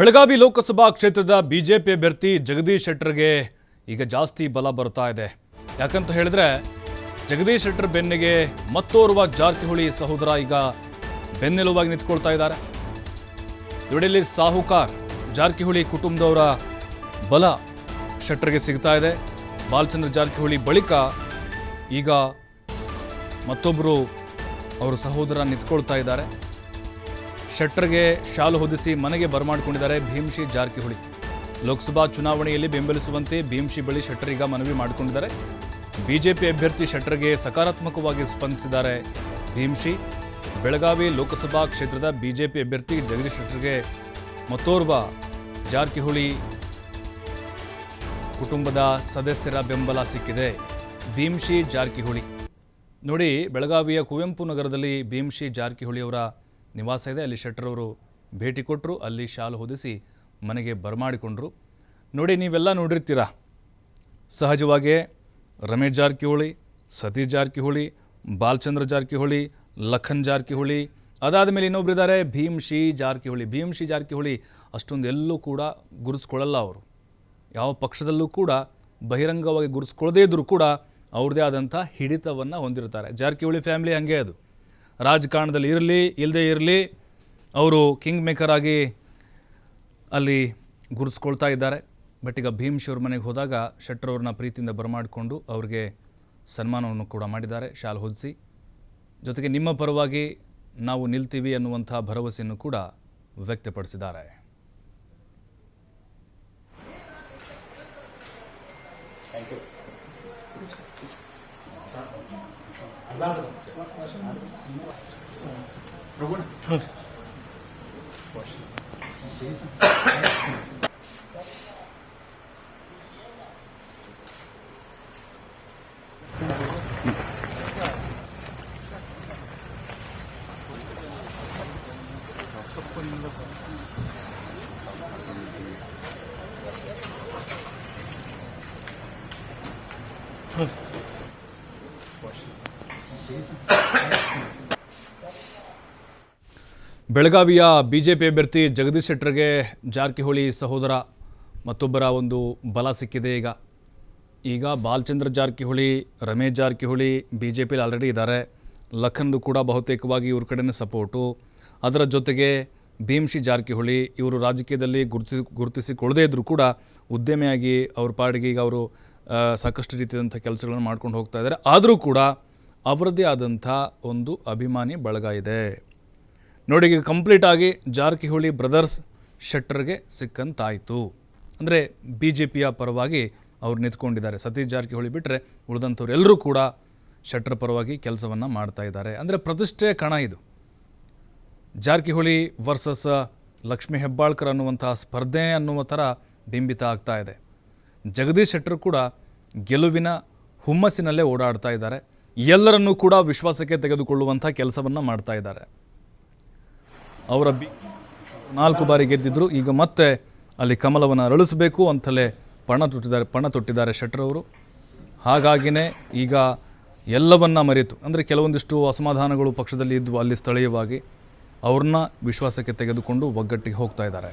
ಬೆಳಗಾವಿ ಲೋಕಸಭಾ ಕ್ಷೇತ್ರದ ಬಿಜೆಪಿ ಅಭ್ಯರ್ಥಿ ಜಗದೀಶ್ ಶೆಟ್ಟರ್ಗೆ ಈಗ ಜಾಸ್ತಿ ಬಲ ಬರ್ತಾ ಇದೆ. ಯಾಕಂತ ಹೇಳಿದ್ರೆ ಜಗದೀಶ್ ಶೆಟ್ಟರ್ ಬೆನ್ನಿಗೆ ಮತ್ತೋರ್ವ ಜಾರಕಿಹೊಳಿ ಸಹೋದರ ಈಗ ಬೆನ್ನೆಲುವಾಗಿ ನಿಂತ್ಕೊಳ್ತಾ ಇದ್ದಾರೆ. ದುಡಿಲಿ ಸಾಹುಕಾರ್ ಜಾರಕಿಹೊಳಿ ಕುಟುಂಬದವರ ಬಲ ಶೆಟ್ಟರ್ಗೆ ಸಿಗ್ತಾ ಇದೆ. ಬಾಲಚಂದ್ರ ಜಾರಕಿಹೊಳಿ ಬಳಿಕ ಈಗ ಮತ್ತೊಬ್ಬರು ಅವರ ಸಹೋದರ ನಿಂತ್ಕೊಳ್ತಾ ಇದ್ದಾರೆ. ಶೆಟ್ಟರ್ಗೆ ಶಾಲು ಹೊದಿಸಿ ಮನೆಗೆ ಬರಮಾಡಿಕೊಂಡಿದ್ದಾರೆ ಭೀಮ್ಶಿ ಜಾರಕಿಹೊಳಿ. ಲೋಕಸಭಾ ಚುನಾವಣೆಯಲ್ಲಿ ಬೆಂಬಲಿಸುವಂತೆ ಭೀಮ್ಶಿ ಬಳಿ ಶೆಟ್ಟರ್ ಈಗ ಮನವಿ ಮಾಡಿಕೊಂಡಿದ್ದಾರೆ. ಬಿಜೆಪಿ ಅಭ್ಯರ್ಥಿ ಶೆಟ್ಟರ್ಗೆ ಸಕಾರಾತ್ಮಕವಾಗಿ ಸ್ಪಂದಿಸಿದ್ದಾರೆ ಭೀಮ್ಶಿ. ಬೆಳಗಾವಿ ಲೋಕಸಭಾ ಕ್ಷೇತ್ರದ ಬಿಜೆಪಿ ಅಭ್ಯರ್ಥಿ ಜಗದೀಶ್ ಶೆಟ್ಟರ್ಗೆ ಮತ್ತೋರ್ವ ಜಾರಕಿಹೊಳಿ ಕುಟುಂಬದ ಸದಸ್ಯರ ಬೆಂಬಲ ಸಿಕ್ಕಿದೆ ಭೀಮ್ಶಿ ಜಾರಕಿಹೊಳಿ. ನೋಡಿ, ಬೆಳಗಾವಿಯ ಕುವೆಂಪು ನಗರದಲ್ಲಿ ಭೀಮ್ಶಿ ಜಾರಕಿಹೊಳಿ ಅವರ ನಿವಾಸ ಇದೆ ಅಲ್ಲಿ ಶೆಟ್ಟರ್ ಅವರು ಭೇಟಿ ಕೊಟ್ಟರು ಅಲ್ಲಿ ಶಾಲು ಹೊದಿಸಿ ಮನೆಗೆ ಬರಮಾಡಿಕೊಂಡ್ರು. ನೋಡಿ, ನೀವೆಲ್ಲ ನೋಡಿರ್ತೀರ? ಸಹಜವಾಗಿಯೇ ರಮೇಶ್ ಜಾರಕಿಹೊಳಿ, ಸತೀಶ್ ಜಾರಕಿಹೊಳಿ, ಬಾಲಚಂದ್ರ ಜಾರಕಿಹೊಳಿ, ಲಖನ್ ಜಾರಕಿಹೊಳಿ, ಅದಾದ ಮೇಲೆ ಇನ್ನೊಬ್ಬರಿದ್ದಾರೆ ಭೀಮ್ಶಿ ಜಾರಕಿಹೊಳಿ. ಭೀಮ್ಶಿ ಜಾರಕಿಹೊಳಿ ಅಷ್ಟೊಂದು ಎಲ್ಲೂ ಕೂಡ ಗುರುಸ್ಕೊಳ್ಳಲ್ಲ ಅವರು. ಯಾವ ಪಕ್ಷದಲ್ಲೂ ಕೂಡ, ಬಹಿರಂಗವಾಗಿ ಗುರುಸ್ಕೊಳ್ಳದೇ ಇದ್ದರೂ ಕೂಡ ಅವ್ರದ್ದೇ ಆದಂಥ ಹಿಡಿತವನ್ನು ಹೊಂದಿರ್ತಾರೆ ಜಾರಕಿಹೊಳಿ ಫ್ಯಾಮಿಲಿ ಹಂಗೆ ಅದು. ರಾಜಕಾರಣದಲ್ಲಿ ಇರಲಿ ಇಲ್ಲದೇ ಇರಲಿ, ಅವರು ಕಿಂಗ್ ಮೇಕರ್ ಆಗಿ ಅಲ್ಲಿ ಗುರುಸ್ಕೊಳ್ತಾ ಇದ್ದಾರೆ. ಬಟ್ ಈಗ ಭೀಮ್ ಶಿವ್ರ ಮನೆಗೆ ಹೋದಾಗ ಶೆಟ್ಟರ್ ಅವ್ರನ್ನ ಪ್ರೀತಿಯಿಂದ ಬರಮಾಡಿಕೊಂಡು ಅವ್ರಿಗೆ ಸನ್ಮಾನವನ್ನು ಕೂಡ ಮಾಡಿದ್ದಾರೆ. ಶಾಲು ಹೊದಿಸಿ. ಜೊತೆಗೆ ನಿಮ್ಮ ಪರವಾಗಿ ನಾವು ನಿಲ್ತೀವಿ ಅನ್ನುವಂಥ ಭರವಸೆಯನ್ನು ಕೂಡ ವ್ಯಕ್ತಪಡಿಸಿದ್ದಾರೆ. ప్రభుణ Huh. ಬೆಳಗಾವಿಯ ಬಿಜೆಪಿ ಅಭ್ಯರ್ಥಿ ಜಗದೀಶ್ ಶೆಟ್ಟರ್ಗೆ ಜಾರಕಿಹೊಳಿ ಸಹೋದರ ಮತ್ತೊಬ್ಬರ ಒಂದು ಬಲ ಸಿಕ್ಕಿದೆ ಈಗ. ಈಗ ಬಾಲಚಂದ್ರ ಜಾರಕಿಹೊಳಿ, ರಮೇಶ್ ಜಾರಕಿಹೊಳಿ ಬಿ ಜೆ ಪಿಲಿ ಆಲ್ರೆಡಿ ಇದ್ದಾರೆ. ಲಖನ್ದು ಕೂಡ ಬಹುತೇಕವಾಗಿ ಇವ್ರ ಕಡೆನೇ ಸಪೋರ್ಟು ಅದರ ಜೊತೆಗೆ ಭೀಮ್ಶಿ ಜಾರಕಿಹೊಳಿ, ಇವರು ರಾಜಕೀಯದಲ್ಲಿ ಗುರುತಿಸಿ, ಗುರುತಿಸಿಕೊಳ್ಳದೇ ಇದ್ದರೂ ಕೂಡ ಉದ್ಯಮಿಯಾಗಿ ಅವ್ರ ಪಾಡಿಗೆ ಈಗ ಅವರು ಸಾಕಷ್ಟು ರೀತಿಯಾದಂಥ ಕೆಲಸಗಳನ್ನು ಮಾಡ್ಕೊಂಡು ಹೋಗ್ತಾ ಇದ್ದಾರೆ. ಆದರೂ ಕೂಡ ಅವರದ್ದೇ ಆದಂಥ ಒಂದು ಅಭಿಮಾನಿ ಬಳಗ ಇದೆ ನೋಡಿ, ಈಗ ಕಂಪ್ಲೀಟಾಗಿ ಜಾರಕಿಹೊಳಿ ಬ್ರದರ್ಸ್ ಶೆಟ್ಟರ್ಗೆ ಸಿಕ್ಕಂತಾಯಿತು. ಅಂದರೆ ಬಿ ಜೆ ಪಿಯ ಪರವಾಗಿ ಅವ್ರು ನಿಂತ್ಕೊಂಡಿದ್ದಾರೆ. ಸತೀಶ್ ಜಾರಕಿಹೊಳಿ ಬಿಟ್ಟರೆ ಉಳಿದಂಥವ್ರು ಎಲ್ಲರೂ ಕೂಡ ಶೆಟ್ಟರ್ ಪರವಾಗಿ ಕೆಲಸವನ್ನು ಮಾಡ್ತಾ ಇದ್ದಾರೆ. ಅಂದರೆ ಪ್ರತಿಷ್ಠೆ ಕಣ ಇದು. ಜಾರಕಿಹೊಳಿ ವರ್ಸಸ್ ಲಕ್ಷ್ಮೀ ಹೆಬ್ಬಾಳ್ಕರ್ ಅನ್ನುವಂತಹ ಸ್ಪರ್ಧೆ ಅನ್ನುವ ಥರ ಬಿಂಬಿತ ಆಗ್ತಾ ಇದೆ. ಜಗದೀಶ್ ಶೆಟ್ಟರ್ ಕೂಡ ಗೆಲುವಿನ ಹುಮ್ಮಸ್ಸಿನಲ್ಲೇ ಓಡಾಡ್ತಾ ಇದ್ದಾರೆ. ಎಲ್ಲರನ್ನೂ ಕೂಡ ವಿಶ್ವಾಸಕ್ಕೆ ತೆಗೆದುಕೊಳ್ಳುವಂಥ ಕೆಲಸವನ್ನು ಮಾಡ್ತಾ ಇದ್ದಾರೆ. ಅವರ ಬಿ ನಾಲ್ಕು ಬಾರಿ ಗೆದ್ದಿದ್ದರು ಈಗ ಮತ್ತೆ ಅಲ್ಲಿ ಕಮಲವನ್ನು ಅರಳಿಸಬೇಕು ಅಂತಲೇ ಪಣ ತೊಟ್ಟಿದ್ದಾರೆ ಪಣ ತೊಟ್ಟಿದ್ದಾರೆ ಶೆಟ್ಟರ್ ಅವರು. ಹಾಗಾಗಿನೇ ಈಗ ಎಲ್ಲವನ್ನ ಮರೆತು, ಅಂದರೆ ಕೆಲವೊಂದಿಷ್ಟು ಅಸಮಾಧಾನಗಳು ಪಕ್ಷದಲ್ಲಿ ಇದ್ವು ಅಲ್ಲಿ ಸ್ಥಳೀಯವಾಗಿ, ಅವ್ರನ್ನ ವಿಶ್ವಾಸಕ್ಕೆ ತೆಗೆದುಕೊಂಡು ಒಗ್ಗಟ್ಟಿಗೆ ಹೋಗ್ತಾ ಇದ್ದಾರೆ.